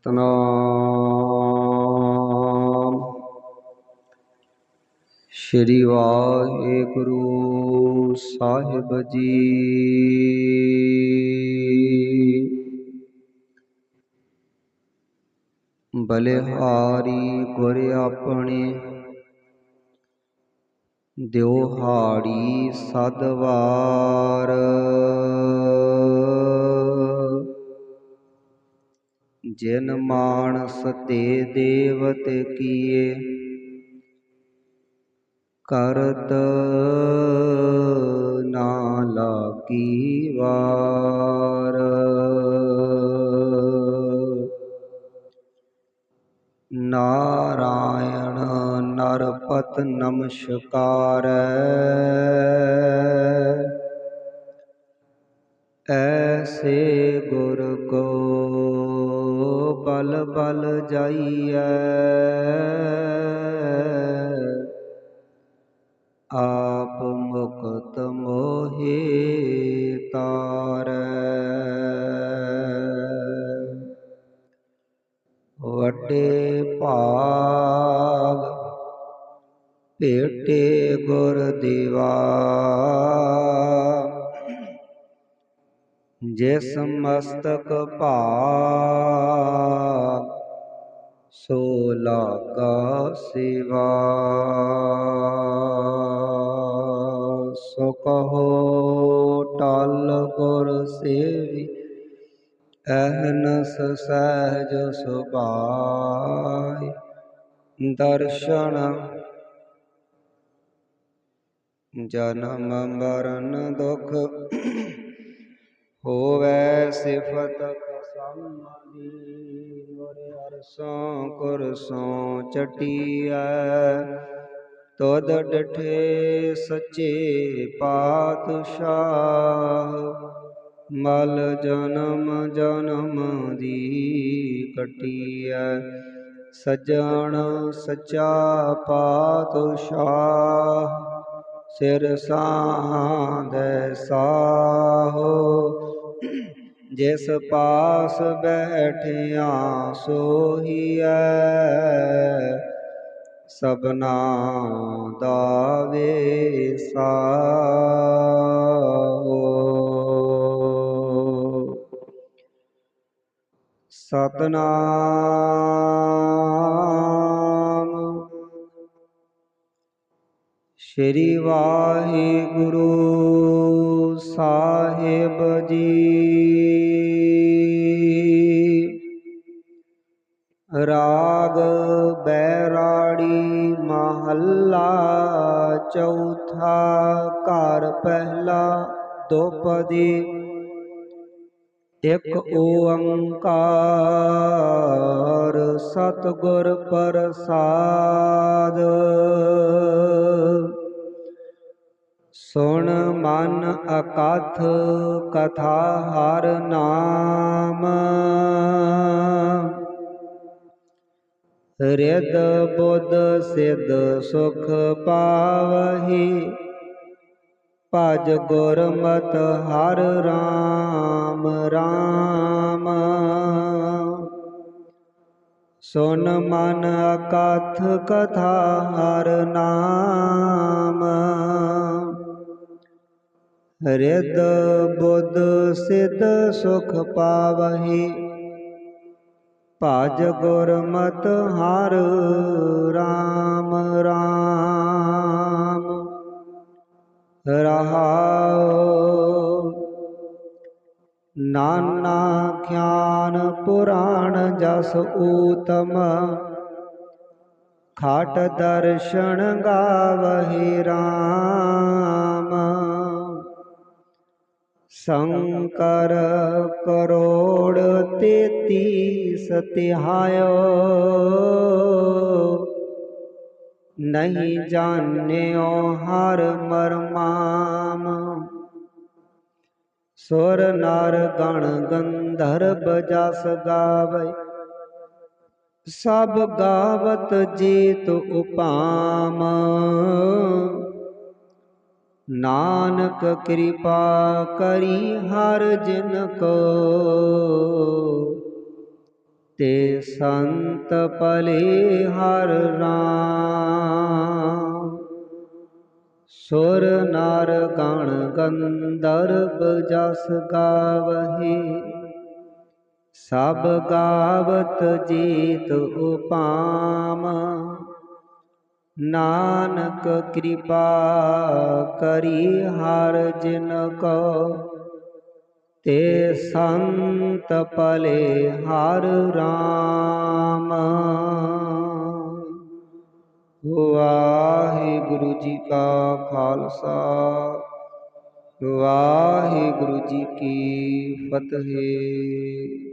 ਸਤਨਾਮ ਸ਼੍ਰੀ ਵਾਹਿਗੁਰੂ ਸਾਹਿਬ ਜੀ। ਬਲਿਹਾਰੀ ਗੁਰ ਆਪਣੇ ਦਿਉਹਾੜੀ ਸਦਵਾਰ ਜਿਨ ਮਾਨਸ ਤੇ ਦੇਵਤ ਕੀਏ, ਕਰਤ ਨਾ ਲਾਗੀ ਵਾਰ। ਨਾਰਾਇਣ ਨਰਪਤ ਨਮਸਕਾਰ। ਐਸੇ ਗੁਰ ਕੋ ਬਲ ਬਲ ਜਾਈਐ। ਆਪ ਮੁਕਤ ਮੋਹੇ ਤਾਰੈ। ਵੱਡੇ ਭਾਗ ਭੇਟੇ ਗੁਰ ਦੇਵਾ। ਜਿਸ ਮਸਤਕ ਭਾਗ, ਸੋ ਲਾਗਾ ਸੇਵਾ। ਸੋ ਕਹੋ ਟਲ ਗੁਰ ਸੇਵੀ, ਅਹਨਸ ਸਹਿਜ ਸੁਭਾਈ। ਦਰਸ਼ਨ ਜਨਮ ਮਰਨ ਦੁਖ ਹੋਵੇ ਸਿਫਤ ਕਸਮਦੀ ਗੁਰ ਅਰਸੋਂ ਕੁਰਸੋਂ ਚਟਿਆ ਤੋਦ ਡਠੇ ਸੱਚੇ ਪਾਤਸ਼ਾਹ, ਮਲ ਜਨਮ ਜਨਮ ਦੀ ਕਟੀਐ। ਸਜਣ ਸਚਾ ਪਾਤਸ਼ਾਹ। ਸਿਰ ਸਾਂਧੈ ਸਾਹੋ ਜਿਸ ਪਾਸ ਬੈਠਿਆ ਸੋਹੀਐ ਸਬਨਾ ਦਾ ਵੇਸਾਹੋ ਸਤਨਾਮ ਸ਼੍ਰੀ ਵਾਹਿਗੁਰੂ ਸਾਹਿਬ ਜੀ। ਰਾਗ ਬੈਰਾੜੀ ਮਹੱਲਾ ਚੌਥਾ ਘਰ ਪਹਿਲਾ ਦੋਪਦੀ ਇਕ ਓੰਕਾਰ ਸਤਿਗੁਰ ਪ੍ਰਸਾਦ। ਸੁਣ ਮਨ ਅਕਥ ਕਥਾ ਹਰ ਨਾਮ। ਰਿਦ ਬੁੱਧ ਸਿੱਧ ਸੁਖ ਪਾਵਹੀ, ਭਜ ਗੁਰਮਤਿ ਹਰ ਰਾਮ ਰਾਮ। ਸੁਨ ਮਨ ਅਕਥ ਕਥਾ ਹਰ ਨਾਮ। ਰਿਦ ਬੁੱਧ ਸਿੱਧ ਸੁਖ ਪਾਵਹੀ। ਭਜ ਗੁਰਮਤਿ ਹਰ ਰਾਮ ਰਾਮ। ਰਹਾਉ ਨਾਨਾ ਖਿਆਨ ਪੁਰਾਣ ਜਸ ਊਤਮ। ਖਾਟ ਦਰਸ਼ਨ ਗਾਵਹਿ ਰਾਮ। ਸ਼ੰਕਰ ਕਰੋੜ ਤੇਤੀ ਸਤਿਹਾਇਓ ਨਹੀਂ ਜਾਣਿਓ ਹਰ ਮਰਮਾਮ। ਸੁਰ ਨਰ ਗਣ ਗੰਧਰਵ ਜਸ ਗਾਵੇ। ਸਭ ਗਾਵਤ ਜੀਤ ਉਪਾਮ। ਨਾਨਕ ਕਿਰਪਾ ਕਰੀ ਹਰ ਜਿਨ ਕੋ। ਤੇ ਸੰਤ ਭਲੇ ਹਰ ਰਾਮ। ਸੁਰ ਨਰ ਗਣ ਗੰਧਰਵ ਜਸ ਗਾਵਹੀ। ਸਭ ਗਾਵਤ ਜੀਤ ਉਪਾਮ। ਨਾਨਕ ਕਿਰਪਾ ਕਰੀ ਹਰ ਜਿਨ ਕੋ। ਤੇ ਸੰਤ ਪਲੇ ਹਰ ਰਾਮ। ਵਾਹਿਗੁਰੂ ਜੀ ਕਾ ਖਾਲਸਾ, ਵਾਹਿਗੁਰੂ ਜੀ ਕੀ ਫਤਿਹ।